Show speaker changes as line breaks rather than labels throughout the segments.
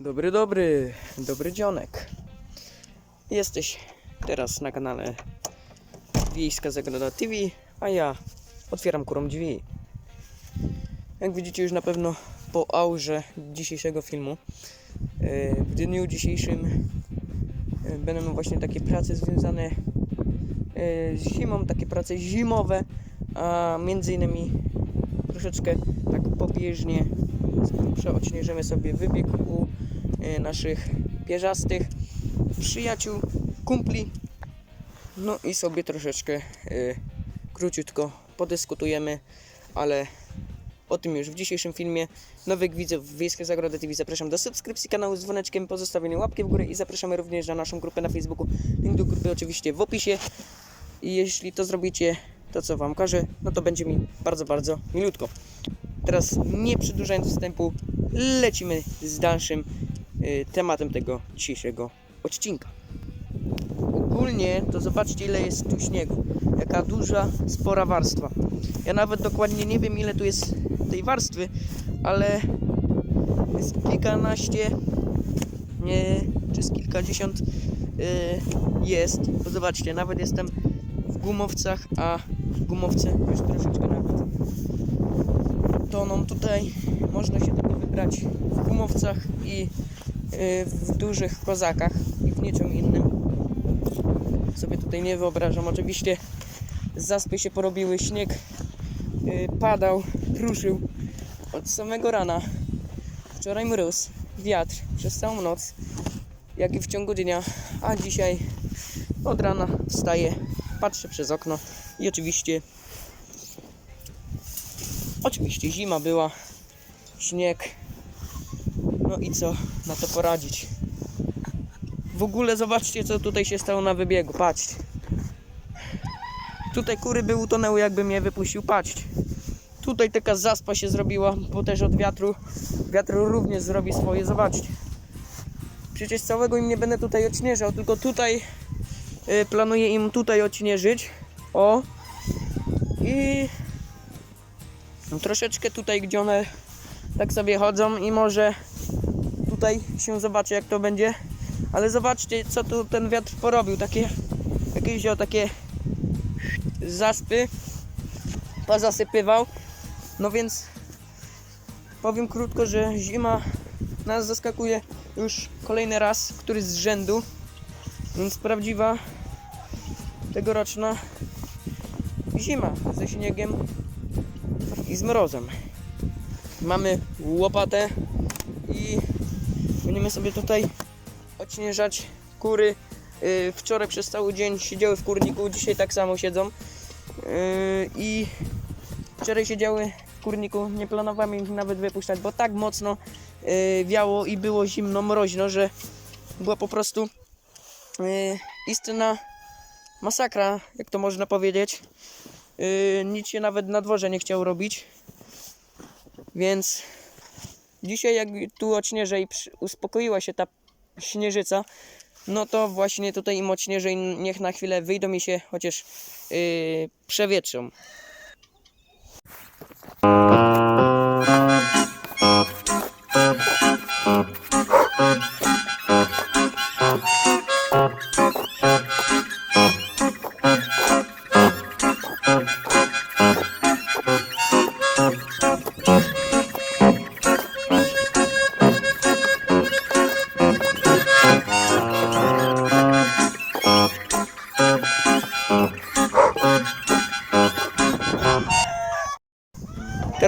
Dobry, dobry, dobry dzionek. Jesteś teraz na kanale Wiejska Zagroda TV, a ja otwieram kurą drzwi. Jak widzicie już na pewno po aurze dzisiejszego filmu, e, w dniu dzisiejszym e, będą właśnie takie prace związane e, z zimą, takie prace zimowe, a między innymi troszeczkę tak pobieżnie z grubsza odśnieżymy sobie wybieg u naszych pierzastych przyjaciół, kumpli. No i sobie troszeczkę e, króciutko podyskutujemy, ale o tym już w dzisiejszym filmie. Nowych widzów Wiejskie Zagrody TV zapraszam do subskrypcji kanału z dzwoneczkiem, pozostawienia łapki w górę i zapraszamy również na naszą grupę na Facebooku. Link do grupy oczywiście w opisie. I jeśli to zrobicie, to co Wam każę, no to będzie mi bardzo, bardzo milutko. Teraz nie przedłużając wstępu, lecimy z dalszym y, tematem tego dzisiejszego odcinka. Ogólnie to zobaczcie ile jest tu śniegu. Jaka duża, spora warstwa. Ja nawet dokładnie nie wiem ile tu jest tej warstwy, ale jest kilkanaście nie, czy z kilkadziesiąt y, jest. Bo zobaczcie, nawet jestem w gumowcach, a gumowce już troszeczkę nawet toną tutaj. Można się tylko wybrać w gumowcach i y, w dużych kozakach i w niczym innym. Sobie tutaj nie wyobrażam. Oczywiście zaspy się porobiły, śnieg y, padał, kruszył od samego rana. Wczoraj mróz, wiatr przez całą noc, jak i w ciągu dnia, a dzisiaj od rana wstaję, patrzę przez okno i oczywiście oczywiście zima była, śnieg. No i co na to poradzić? W ogóle zobaczcie co tutaj się stało na wybiegu, patrzcie. Tutaj kury by utonęły jakbym je wypuścił, patrzcie. Tutaj taka zaspa się zrobiła, bo też od wiatru. Wiatr również zrobi swoje, zobaczcie. Przecież całego im nie będę tutaj odśnieżał, tylko tutaj y, planuję im tutaj odśnieżyć. O. I troszeczkę tutaj, gdzie one tak sobie chodzą i może tutaj się zobaczy jak to będzie. Ale zobaczcie co tu ten wiatr porobił. Takie jakieś o takie zaspy pozasypywał. No więc powiem krótko, że zima nas zaskakuje już kolejny raz, który z rzędu. Więc prawdziwa tegoroczna zima ze śniegiem i z mrozem. Mamy łopatę i będziemy sobie tutaj odśnieżać kury. Yy, Wczoraj przez cały dzień siedziały w kurniku, dzisiaj tak samo siedzą. Yy, I wczoraj siedziały w kurniku, nie planowałem ich nawet wypuszczać, bo tak mocno yy, wiało i było zimno, mroźno, że była po prostu istna masakra, jak to można powiedzieć. Nic się nawet na dworze nie chciał robić. Więc dzisiaj jak tu odśnieżę i przy- uspokoiła się ta śnieżyca, no to właśnie tutaj im odśnieżę i niech na chwilę wyjdą i się chociaż yy, przewietrzą.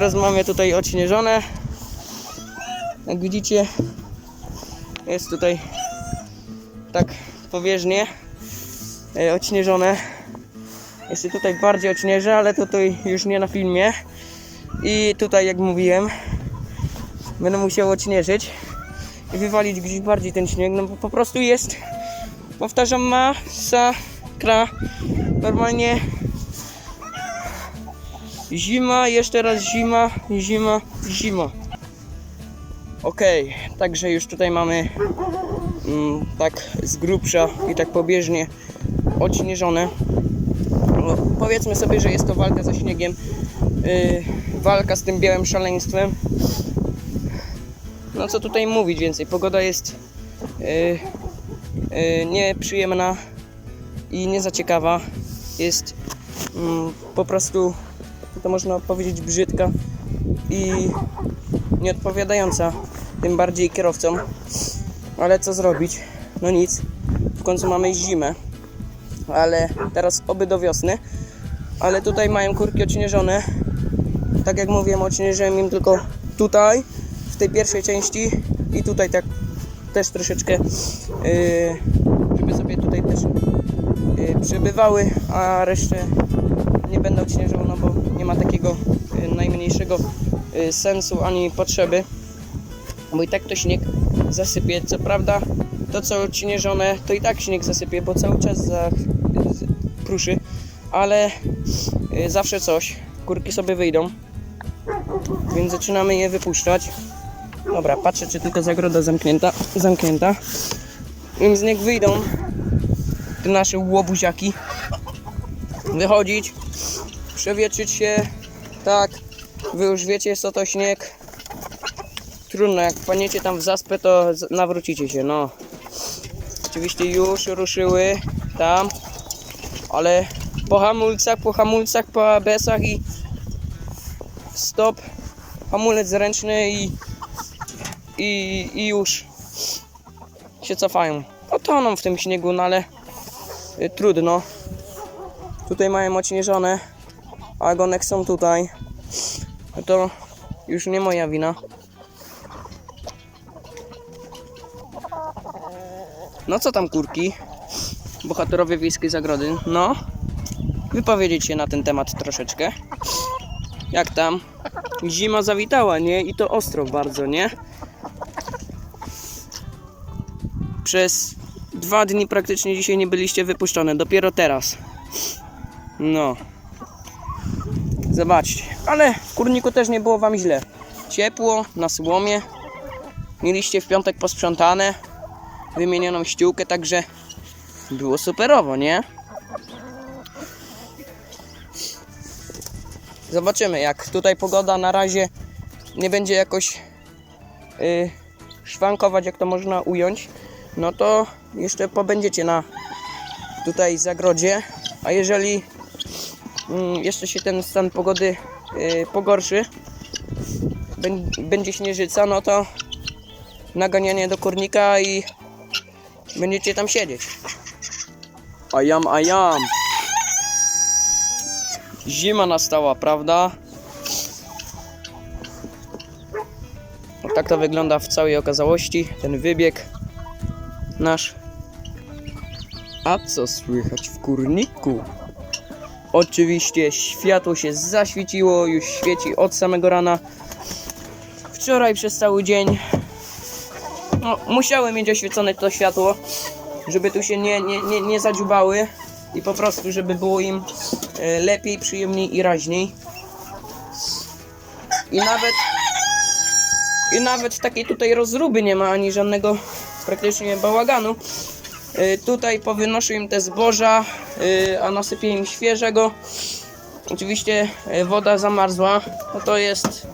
Teraz mamy tutaj odśnieżone. Jak widzicie, jest tutaj tak powierzchnie e, odśnieżone. Jeszcze tutaj bardziej odśnieżę, ale tutaj już nie na filmie. I tutaj, jak mówiłem, będę musiał odśnieżyć i wywalić gdzieś bardziej ten śnieg, no bo po prostu jest, powtarzam, masakra. Normalnie Zima, jeszcze raz zima, zima, zima. Okej, także już tutaj mamy mm, tak z grubsza i tak pobieżnie odśnieżone. No, powiedzmy sobie, że jest to walka ze śniegiem. Yy, walka z tym białym szaleństwem. No co tutaj mówić więcej? Pogoda jest yy, yy, nieprzyjemna i nie za ciekawa. Jest mm, po prostu, można powiedzieć, brzydka i nieodpowiadająca tym bardziej kierowcom. Ale co zrobić? No nic. W końcu mamy zimę. Ale teraz oby do wiosny. Ale tutaj mają kurki odśnieżone. Tak jak mówiłem, odśnieżyłem im tylko tutaj, w tej pierwszej części i tutaj tak też troszeczkę, yy, żeby sobie tutaj też yy, przybywały, a resztę nie będę odśnieżał, no bo nie ma takiego yy, najmniejszego yy, sensu ani potrzeby, bo i tak to śnieg zasypie. Co prawda, to co odśnieżone, to i tak śnieg zasypie, bo cały czas za, pruszy, ale yy, zawsze coś. Kurki sobie wyjdą, więc zaczynamy je wypuszczać. Dobra, patrzę, czy tylko zagroda zamknięta. zamknięta. Więc niech wyjdą te nasze łobuziaki. Wychodzić, przewietrzyć się. Tak, wy już wiecie, co to śnieg. Trudno, jak paniecie tam w zaspę, to nawrócicie się, no. Oczywiście już ruszyły tam, ale po hamulcach, po hamulcach, po ABS-ach i stop, hamulec ręczny i, i, i już się cofają. No w tym śniegu, no ale y, trudno. Tutaj mają odśnieżone, a gonek są tutaj. To już nie moja wina. No co tam kurki? Bohaterowie wiejskiej zagrody. No, wypowiedzieć się na ten temat troszeczkę. Jak tam? Zima zawitała, nie? I to ostro bardzo, nie? Przez dwa dni praktycznie dzisiaj nie byliście wypuszczone, dopiero teraz. No. Zobaczcie. Ale w kurniku też nie było wam źle. Ciepło, na słomie. Mieliście w piątek posprzątane. Wymienioną ściółkę, także było superowo, nie? Zobaczymy, jak tutaj pogoda na razie nie będzie jakoś yy, szwankować, jak to można ująć, no to jeszcze pobędziecie na tutaj zagrodzie, a jeżeli jeszcze się ten stan pogody yy, pogorszy, bę- będzie śnieżyca, no to naganianie do kurnika i będziecie tam siedzieć. A jam, a jam. Zima nastała, prawda? No, tak to wygląda w całej okazałości, ten wybieg nasz. A co słychać w kurniku? Oczywiście światło się zaświeciło, już świeci od samego rana. Wczoraj przez cały dzień no, musiałem mieć oświecone to światło, żeby tu się nie, nie, nie, nie zadziubały i po prostu, żeby było im e, lepiej, przyjemniej i raźniej. I nawet i nawet takiej tutaj rozruby nie ma, ani żadnego praktycznie bałaganu. E, Tutaj powynoszę im te zboża, e, a nasypię im świeżego. Oczywiście e, woda zamarzła, no to jest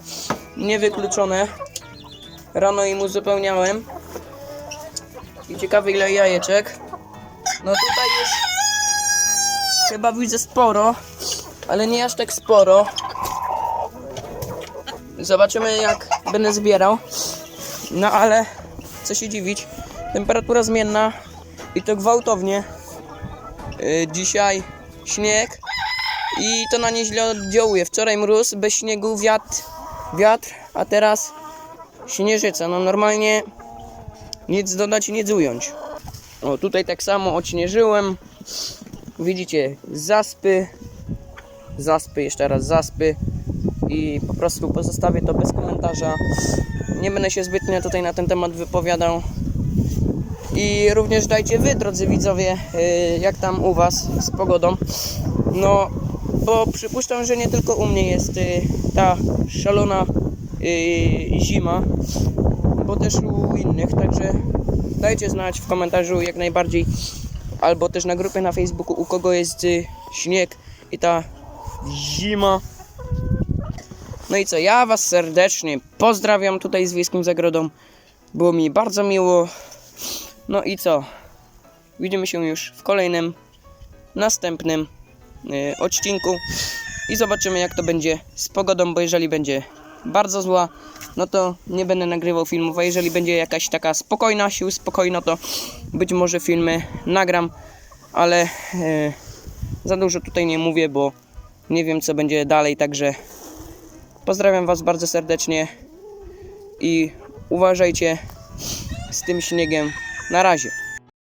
niewykluczone. Rano im uzupełniałem. I ciekawe ile jajeczek. No tutaj już chyba widzę sporo, ale nie aż tak sporo. Zobaczymy jak będę zbierał. No ale co się dziwić, temperatura zmienna i to gwałtownie. Yy, dzisiaj śnieg i to na nie źle oddziałuje. Wczoraj mróz, bez śniegu wiatr, wiatr a teraz śnieżyca. No normalnie nic dodać nic ująć. O, tutaj tak samo odśnieżyłem. Widzicie, zaspy, zaspy, jeszcze raz zaspy i po prostu pozostawię to bez komentarza. Nie będę się zbytnio tutaj na ten temat wypowiadał. I również dajcie wy, drodzy widzowie, yy, jak tam u was z pogodą. No, bo przypuszczam, że nie tylko u mnie jest yy, ta szalona yy, zima, bo też u innych, także dajcie znać w komentarzu jak najbardziej, albo też na grupie na Facebooku, u kogo jest y, śnieg i ta zima. No i co, ja Was serdecznie pozdrawiam tutaj z Wiejskim Zagrodą. Było mi bardzo miło. No i co? Widzimy się już w kolejnym, następnym y, odcinku i zobaczymy jak to będzie z pogodą, bo jeżeli będzie bardzo zła, no to nie będę nagrywał filmów, a jeżeli będzie jakaś taka spokojna, sił spokojna, to być może filmy nagram, ale y, za dużo tutaj nie mówię, bo nie wiem co będzie dalej, także pozdrawiam Was bardzo serdecznie i uważajcie z tym śniegiem. Na razie.